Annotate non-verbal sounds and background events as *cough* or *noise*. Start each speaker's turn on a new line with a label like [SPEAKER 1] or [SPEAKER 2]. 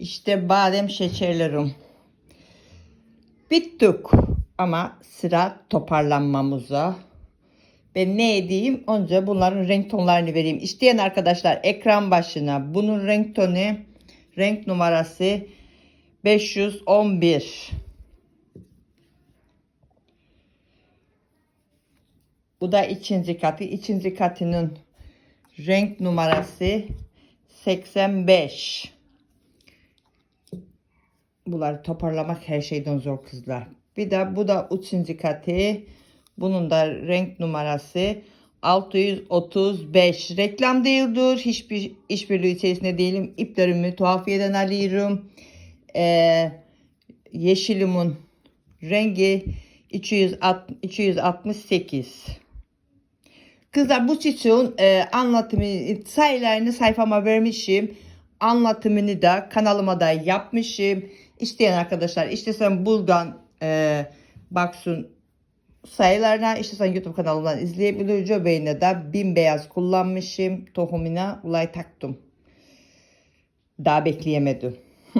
[SPEAKER 1] İşte badem şekerlerim. Bittik ama sıra toparlanmamıza. Ben ne edeyim? Önce bunların renk tonlarını vereyim. İsteyen arkadaşlar ekran başına bunun renk tonu, renk numarası 511. Bu da ikinci katı. İkinci katının renk numarası 85. Bunları toparlamak her şeyden zor kızlar. Bir de bu da üçüncü katı. Bunun da renk numarası 635. Reklam değildir. Hiçbir işbirliği içerisinde değilim. İplerimi tuhafiyeden alıyorum. Ee, yeşilimin rengi 260 268. Kızlar bu çiçeğin e, anlatımı sayılarını sayfama vermişim. Anlatımını da kanalıma da yapmışım. İsteyen arkadaşlar istesen buradan e, baksın sayılarına istesen YouTube kanalımdan izleyebilir. Göbeğine de bin beyaz kullanmışım. Tohumuna ulay taktım. Daha bekleyemedim. *laughs*